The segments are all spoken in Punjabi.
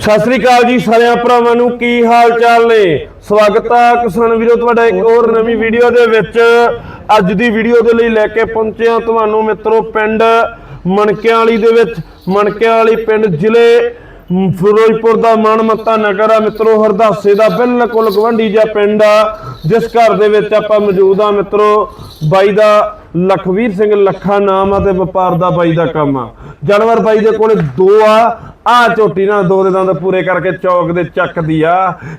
ਸਤਿ ਸ੍ਰੀ ਅਕਾਲ ਜੀ ਸਾਰਿਆਂ ਭਰਾਵਾਂ ਨੂੰ, ਕੀ ਹਾਲ ਚਾਲ ਨੇ? ਸਵਾਗਤ ਹੈ ਕਿਸਾਨ ਵੀਰੋ, ਤੁਹਾਡਾ ਇੱਕ ਹੋਰ ਨਵੀਂ ਵੀਡੀਓ ਦੇ ਵਿੱਚ। ਅੱਜ ਦੀ ਵੀਡੀਓ ਦੇ ਲਈ ਲੈ ਕੇ ਪਹੁੰਚਿਆ ਤੁਹਾਨੂੰ ਮਿੱਤਰੋ ਪਿੰਡ ਮਣਕਿਆਂ ਵਾਲੀ ਦੇ ਵਿੱਚ। ਮਣਕਿਆਂ ਵਾਲੀ ਪਿੰਡ ਜ਼ਿਲ੍ਹੇ ਫਿਰੋਜ਼ਪੁਰ ਦਾ ਮਾਨਮੱਤਾ ਨਗਰ ਆ ਮਿੱਤਰੋ, ਹਰਦਾਸੇ ਦਾ ਬਿਲਕੁਲ ਗਵੰਡੀ ਜਿਹਾ ਪਿੰਡ ਆ। ਜਿਸ ਘਰ ਦੇ ਵਿੱਚ ਆਪਾਂ ਮੌਜੂਦ ਆ ਮਿੱਤਰੋ, ਬਾਈ ਦਾ ਲਖਵੀਰ ਸਿੰਘ ਲੱਖਾ ਨਾਮ ਆ ਤੇ ਵਪਾਰ ਦਾ ਬਾਈ ਦਾ ਕੰਮ ਆ। ਜਾਨਵਰ ਬਾਈ ਦੇ ਕੋਲੇ ਦੋ ਆ ਆ ਝੋਟੀ ਨਾਲ ਦੋ ਦੇ ਦੰਦ ਪੂਰੇ ਕਰਕੇ ਚੌਕ ਦੇ ਚੱਕਦੀ ਆ।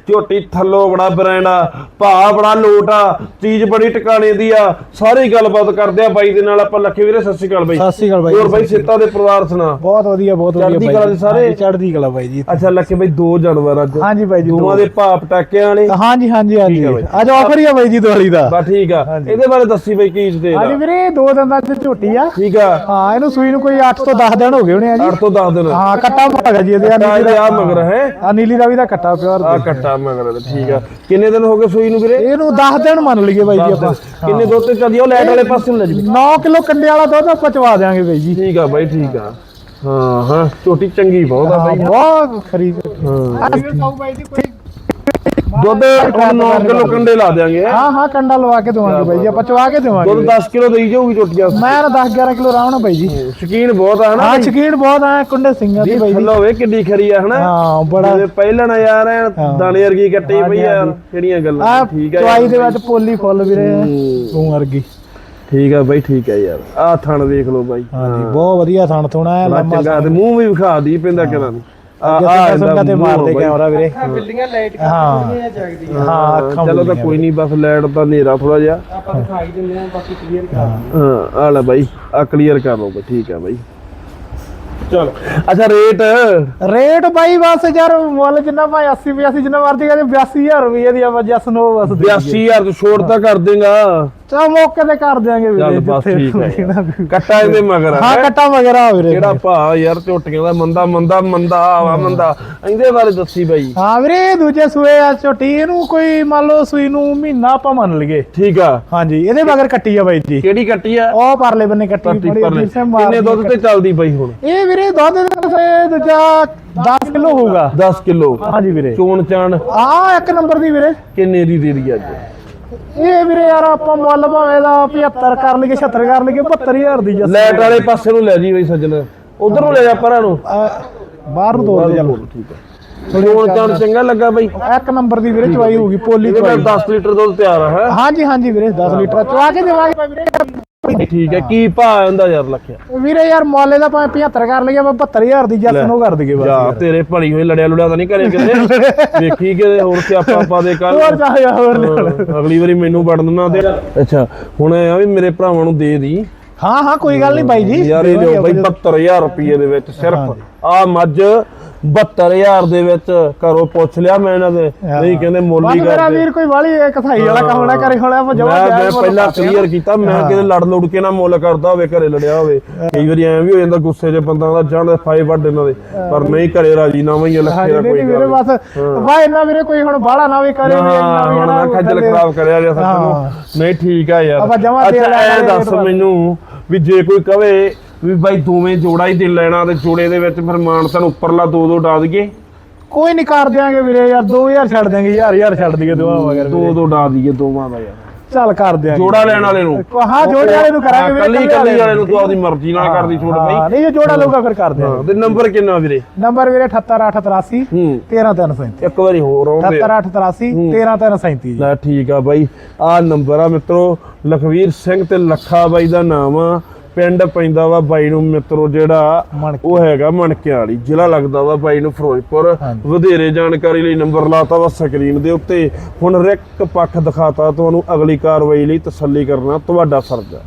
ਝੋਟੀ ਥੱਲੋਂ ਬੜਾ ਬ੍ਰਾਂਡ ਆ ਭਾ ਬੜਾ ਲੋਟ ਆ ਚੀਜ਼ ਬੜੀ ਟਿਕਾਣੇ ਦੀ ਆ। ਸਾਰੀ ਗੱਲਬਾਤ ਕਰਦੇ ਆ ਬਾਈ ਦੇ ਨਾਲ। ਆਪਾਂ ਲੱਖੇ ਵੀਰੇ ਸਤਿ ਸ਼੍ਰੀ ਅਕਾਲ ਬਾਈ। ਸਤਿ ਸ਼੍ਰੀ ਅਕਾਲ ਬਾਈ ਹੋਰ ਬਾਈ ਸਿੱਤਾ ਦੇ ਪਰਿਵਾਰ ਸੁਣਾ? ਬਹੁਤ ਵਧੀਆ ਬਹੁਤ ਵਧੀਆ ਚੜ੍ਹਦੀ ਕਲਾ ਦੇ। ਸਾਰੇ? ਚੜ੍ਹਦੀ ਕਲਾ ਬਾਈ ਜੀ। ਅੱਛਾ ਲੱਖੇ ਬਾਈ ਦੋ ਜਾਨਵਰ ਅੱਜ। ਹਾਂਜੀ ਬਾਈ ਜੀ ਦੋਵਾਂ ਦੇ ਭਾ ਪਟਾਕਿਆਂ ਵਾਲੇ। ਹਾਂਜੀ ਹਾਂਜੀ ਹਾਂਜੀ। ਅੱਜ ਆਫਰ ਹੀ ਆ ਬਾਈ ਜੀ ਦਿਵਾਲੀ ਦਾ। ਬਾ ਠੀਕ ਆ। ਇਹਦੇ ਬਾਰੇ ਦੱਸੀ ਬਾਈ ਕੀ ਦੇ ਹਾਂਜੀ ਵੀਰੇ ਦੋ ਦੰਦਾਂ ਚ ਝੋਟੀ ਆ। ਠੀਕ ਆ। ਹਾਂ ਇਹਨੂੰ ਸੂਈ ਨੂੰ ਕੋਈ 8 ਤੋਂ 10 ਦਿਨ ਹੋ ਗਏ ਹੋਣੇ ਆ ਜੀ। 8 ਤੋਂ 10 ਦਿਨ। ਹਾਂ ਕੱਟਾ ਭਾਗਾ ਜੀ ਇਹਦੇ ਆ ਕੱਟਾ ਇਹਦੇ ਆ ਮਗਰ ਹੈ? ਆ ਨੀਲੀ ਦਾ ਵੀ ਦਾ ਕੱਟਾ ਪਿਓਰ ਆ ਕੱਟਾ ਮਗਰ ਠੀਕ ਆ। ਕਿੰਨੇ ਦਿਨ ਹੋ ਗਏ ਸੂਈ ਨੂੰ ਵੀਰੇ? ਇਹਨੂੰ 10 ਦਿਨ ਮੰਨ ਲਈਏ ਬਾਈ ਜੀ ਆਪਾਂ। ਕਿੰਨੇ ਦੁੱਧ ਤੇ ਚੱਲਦੀ ਆ? ਉਹ ਲਾਈਟ ਵਾਲੇ ਪਾਸੇ ਨੂੰ ਲੈ ਜੀ 9 ਕਿਲੋ ਕੰਡੇ ਵਾਲਾ ਦੁੱਧ ਆਪਾਂ ਚਵਾ ਦੇਾਂਗੇ ਬਾਈ ਜੀ। ਠੀਕ ਆ ਬਾਈ ਠੀਕ ਆ। ਹਾਂ ਹਾਂ ਝੋਟੀ ਚੰਗੀ ਬਹੁਤ ਆ ਬਾਈ। ਬਹੁਤ ਖਰੀਦ ਹਾਂ। ਦੁੱਧ 9 ਕਿਲੋ ਕੰਡੇ ਲਾ ਦਿਆਂਗੇ। ਹੈਂ? ਹਾਂ ਕੰਡਾ ਲਵਾ ਕੇ ਦੇਵਾਂਗੇ ਬਾਈ ਜੀ ਆਪਾਂ ਚਵਾ ਕੇ ਦੇਵਾਂਗੇ ਦੁੱਧ 10 ਕਿਲੋ ਦੇਈ ਜਾਊਗੀ ਝੋਟੀਆਂ ਮੈਂ ਨਾ 10 11 ਕਿਲੋ ਰਾਉਣਾ ਬਾਈ ਜੀ। ਸ਼ਕੀਨ ਬਹੁਤ ਆ ਹਨਾ ਹਾਂ ਸ਼ਕੀਨ ਬਹੁਤ ਆ ਕੁੰਡੇ ਸਿੰਘਾਂ ਦੀ ਬਾਈ ਜੀ। ਥੱਲੋਂ ਵੇ ਕਿੱਡੀ ਖਰੀ ਆ ਹਨਾ? ਹਾਂ ਬੜਾ। ਜਿਵੇਂ ਪਹਿਲਣ ਯਾਰ। ਦਾਣੇ ਵਰਗੀ ਕੱਟੀ ਪਈ ਆ। ਕਿਹੜੀਆਂ ਗੱਲਾਂ। ਆ ਠੀਕ ਆ ਚਵਾਈ। ਦੇ ਵਿੱਚ ਪੋਲੀ ਫੁੱਲ ਵੀਰੇ। ਤੂੰ ਵਰਗੀ। ਠੀਕ ਆ ਬਾਈ ਠੀਕ ਆ ਯਾਰ। ਆ ਥਣ ਦੇਖ ਲਓ ਬਾਈ। ਹਾਂਜੀ ਬਹੁਤ ਵਧੀਆ ਥਣ ਥੋਣਾ ਬੜਾ ਲੰਮਾ ਚੰਗਾ ਤੇ ਮੂੰਹ ਵੀ ਵਿਖਾ ਦੀ ਪੈਂਦਾ ਕਿਹਨਾਂ ਨੂੰ। ਆ ਅੱਗੇ ਆ ਤੇ ਮਾਰਦੇ ਬਾਈ। ਕੈਮਰਾ ਵੀਰੇ। ਬਿਲਡਿੰਗਾਂ ਲਾਈਟ ਹਾਂ ਹਾਂ ਅੱਖਾਂ ਚਲੋ ਤਾਂ ਮੁੰਨੀਆਂ ਕੋਈ ਨਹੀਂ ਬਸ ਲਾਈਟ ਤਾਂ ਹਨੇਰਾ ਥੋੜਾ ਜਿਹਾ। ਆਪਾਂ ਦਿਖਾਈ ਦਿੰਦੇ ਆ ਬਾਕੀ ਕਲੀਅਰ ਕਰ ਹਾਂ। ਆ ਲੈ ਬਾਈ ਆ ਕਲੀਅਰ ਕਰ ਲਓ ਬਈ ਠੀਕ ਆ ਬਾਈ। ਚਲ। ਅੱਛਾ ਰੇਟ ਰੇਟ ਬਾਈ ਬਸ ਯਾਰ ਮੁੱਲ ਜਿੰਨਾ ਭਾਈ 80 85 ਜਿੰਨਾ ਮਰਦੀ ਕਰੇ 82000 ਰੁਪਏ ਦੀ ਆਪਾਂ ਜਸ ਨੋ ਬਸ ਦੇ 82000 ਤੋਂ ਛੋੜ ਤਾਂ ਕਰ ਦੇਗਾ। ਚਾ ਮੌਕੇ ਤੇ ਕਰ ਦਿਆਂਗੇ ਵੀਰੇ ਚੱਲ ਬਸ ਜਿੱਥੇ ਠੀਕ ਹੈ ਯਾਰ। ਕੱਟਾ ਇਹਦੇ ਮਗਰ ਆ। ਹਾਂ ਹੈਂ? ਕੱਟਾ ਵਗੈਰਾ ਵੀਰੇ। ਕਿਹੜਾ ਭਾ ਯਾਰ ਝੋਟੀਆਂ ਦਾ ਮੰਦਾ ਮੰਦਾ ਮੰਦਾ ਆਵਾ ਮੰਦਾ ਇਹਦੇ ਬਾਰੇ ਦੱਸੀ ਬਾਈ। ਹਾਂ ਵੀਰੇ ਦੂਜੇ ਸੂਏ ਆ ਝੋਟੀ ਇਹਨੂੰ ਕੋਈ ਮੰਨ ਲਓ ਸੂਈ ਨੂੰ ਮਹੀਨਾ ਆਪਾਂ ਮੰਨ ਲਈਏ। ਠੀਕ ਆ। ਹਾਂਜੀ ਇਹਦੇ ਮਗਰ ਕੱਟੀ ਆ ਬਾਈ ਜੀ। ਕਿਹੜੀ ਕੱਟੀ ਆ? ਉਹ ਪਰਲੇ ਬੰਨੇ ਕੱਟੀ ਕੱਟੀ ਬੜੀ ਪਰਲੇ। ਅਜੀਬ ਸੇ ਮਾਰ ਕਿੰਨੇ ਦੁੱਧ ਤੇ ਚੱਲਦੀ ਬਾਈ ਹੁਣ? ਇਹ ਵੀਰੇ ਦੁੱਧ ਦੇ ਦੂਜਾ 10 ਕਿਲੋ ਹੋਊਗਾ। 10 ਕਿਲੋ। ਹਾਂਜੀ ਵੀਰੇ। ਚੋਣ ਚਾਣ ਆ ਇੱਕ ਨੰਬਰ ਦੀ ਵੀਰੇ। ਕਿੰਨੇ ਦੀ ਦੇ ਦੀ ਅੱਜ? ਇਹ ਵੀਰੇ ਯਾਰ ਆਪਾਂ ਮੁੱਲ ਭਾਵੇਂ ਦਾ 75 ਕਰ ਲਈਏ 76 ਕਰ ਲਈਏ 72000 ਦੀ ਜੱਸ। ਲਾਈਟ ਵਾਲੇ ਪਾਸੇ ਨੂੰ ਲੈ ਜੀ ਬਈ ਸੱਜਣ। ਉਧਰ ਨੂੰ ਲੈ ਜਾ ਪਰਾਂ ਨੂੰ। ਬਾਹਰ ਨੂੰ ਤੋੜ ਦੇ ਚੱਲ। ਠੀਕ ਹੈ ਚਾਣ ਚੰਗਾ ਲੱਗਾ ਬਾਈ। ਇੱਕ ਨੰਬਰ ਦੀ ਵੀਰੇ ਚਵਾਈ ਹੋਊਗੀ ਪੋਲੀ ਨਾਲ 10 ਲੀਟਰ ਦੁੱਧ ਤਿਆਰ ਆ ਹੈ? ਹਾਂਜੀ ਹਾਂਜੀ ਵੀਰੇ 10 ਲੀਟਰ। ਚਵਾ ਕੇ ਦੇਵਾਂਗੇ ਵੀਰੇ। ਠੀਕ ਹੈ ਕੀ ਭਾਅ ਹੁੰਦਾ ਯਾਰ ਲੱਖਿਆ? ਵੀਰੇ ਯਾਰ ਮੁੱਲ ਦਾ ਭਾਵੇਂ 75 ਕਰ ਲਈਏ ਆਪਾਂ 72000 ਦੀ ਜੱਸ ਨੂੰ ਕਰ ਦਈਏ ਬਸ ਜਾ ਤੇਰੇ ਭਲੀ ਹੋਈ ਲੜਿਆ ਲੁੜਿਆ ਤਾਂ ਨਹੀਂ ਕਰੇ ਕਿਤੇ। ਵੇਖੀ ਕਿਤੇ ਹੋਰ ਸਿਆਪਾ ਪਾ ਦੇ ਕੱਲ ਹੋਰ ਚਾਹ ਹੋਰ। ਅਗਲੀ ਵਾਰੀ ਮੈਨੂੰ ਵੜਨ ਨਾ ਦੇ। ਅੱਛਾ ਹੁਣ ਆ ਵੀ ਮੇਰੇ ਭਰਾਵਾਂ ਨੂੰ ਦੇ ਦੀ। ਹਾਂ ਹਾਂ ਕੋਈ ਗੱਲ ਨਹੀਂ ਬਾਈ ਜੀ। ਯਾਰ ਇਹ ਲਿਓ ਬਈ 72000 ਰੁਪਏ ਦੇ ਵਿੱਚ ਸਿਰਫ। ਆ ਮੱਝ 72000 ਦੇ ਵਿੱਚ ਘਰੋਂ ਪੁੱਛ ਲਿਆ ਮੈਂ ਇਹਨਾਂ ਦੇ। ਨਹੀਂ ਕਹਿੰਦੇ ਮੁੱਲ ਹੀ ਮੇਰਾ ਕਰਦੇ। ਵੀਰ ਕੋਈ ਵਾਲੀ ਕਥਾਈ ਵਾਲਾ ਕੰਮ ਨਾ ਕਰੇ ਹੁਣ ਆਪਾਂ ਜਮਾ ਮੈਂ ਮੈਂ ਪਹਿਲਾਂ ਕਲੀਅਰ ਕੀਤਾ ਮੈਂ ਕਿਤੇ ਲੜ ਲੁੜ ਕੇ ਨਾ ਮੁੱਲ ਕਰਦਾ ਹੋਵੇ ਘਰੇ ਲੜਿਆ ਹੋਵੇ। ਕਈ ਵਾਰੀ ਐਂ ਵੀ ਹੋ ਜਾਂਦਾ ਗੁੱਸੇ 'ਚ ਬੰਦਾ ਦਾ ਜਾਣ ਫਾਈ ਵੱਢ ਇਹਨਾਂ ਦੇ। ਪਰ ਨਹੀਂ ਘਰੇ ਰਾਜੀ ਨਾ ਵਈ ਲੱਖੇ ਦਾ ਕੋਈ ਗੱਲ ਬਸ ਵਾ ਇਹਨਾਂ ਵੀਰੇ ਕੋਈ ਹੁਣ ਬਾਹਲਾ ਨਾ ਵੀ ਕਰੇ ਵੀ ਇੰਨਾ ਹਾਂ ਵੀ ਨਾ ਖੱਜਲ ਖਰਾਬ ਕਰਿਆ ਜਾਂ ਸੱਚ ਹਾਂ। ਨੂੰ। ਨਹੀਂ ਠੀਕ ਆ ਯਾਰ। ਅੱਛਾ ਐ ਦੱਸ। ਮੈਨੂੰ ਵੀ ਜੇ ਕੋਈ ਕਵੇ ਵੀ ਬਾਈ ਦੋਵੇਂ ਜੋੜਾ ਹੀ ਦੇ ਲੈਣਾ ਤੇ ਜੋੜੇ ਦੇ ਵਿੱਚ ਫਿਰ ਮਾਨ ਤਨ ਉੱਪਰਲਾ ਦੋ ਦੋ ਡਾ ਦਈਏ। ਕੋਈ ਨਹੀਂ ਕਰ ਦਿਆਂਗੇ ਵੀਰੇ ਯਾਰ 2000 ਛੱਡ ਦਿਆਂਗੇ ਯਾਰ ਯਾਰ ਛੱਡ ਦਈਏ ਦੋਵਾਂ ਮਗਰ ਦੋ ਦੋ ਡਾ ਦਈਏ ਦੋਵਾਂ ਦਾ ਯਾਰ। ਚੱਲ ਕਰ ਦਿਆਂਗੇ। ਜੋੜਾ ਲੈਣ ਵਾਲੇ ਨੂੰ। ਹਾਂ ਜੋੜੇ ਵਾਲੇ ਨੂੰ ਕਰਾਂਗੇ ਵੀਰੇ ਕੱਲੀ ਕੱਲੀ ਵਾਲੇ ਨੂੰ ਤੂੰ ਆਪਦੀ ਮਰਜ਼ੀ ਨਾਲ ਕਰਦੀ ਛੋੜ ਹਾਂ ਬਈ। ਨਹੀਂ ਜੇ ਜੋੜਾ ਲਊਗਾ ਫਿਰ ਕਰ ਦਿਆਂਗੇ। ਹਾਂ ਤੇ ਨੰਬਰ ਕਿੰਨਾ ਵੀਰੇ? ਨੰਬਰ ਵੀਰੇ 78883 ਹੂੰ। 13337 ਇੱਕ ਵਾਰੀ ਹੋਰ ਆਉਂਦੇ 78883 13337 ਜੀ। ਲੈ ਠੀਕ ਆ ਬਾਈ। ਆ ਨੰਬਰ ਆ ਮਿੱਤਰੋ ਲਖਵੀਰ ਸਿੰਘ ਤੇ ਲੱਖਾ ਬਾਈ ਦਾ ਨਾਮ ਆ। ਪਿੰਡ ਪੈਂਦਾ ਵਾ ਬਾਈ ਨੂੰ ਮਿੱਤਰੋ ਜਿਹੜਾ। ਉਹ ਹੈਗਾ ਮਣਕਿਆਂ ਵਾਲੀ ਜ਼ਿਲ੍ਹਾ ਲੱਗਦਾ ਵਾ ਬਾਈ ਨੂੰ ਫਿਰੋਜ਼ਪੁਰ। ਵਧੇਰੇ ਜਾਣਕਾਰੀ ਲਈ ਨੰਬਰ ਲਾਤਾ ਵਾ ਸਕਰੀਨ ਦੇ ਉੱਤੇ ਹੁਣ ਰਿਕ ਪੱਖ ਦਿਖਾਤਾ ਤੁਹਾਨੂੰ ਅਗਲੀ ਕਾਰਵਾਈ ਲਈ ਤਸੱਲੀ ਕਰਨਾ ਤੁਹਾਡਾ ਫਰਜ਼ ਹੈ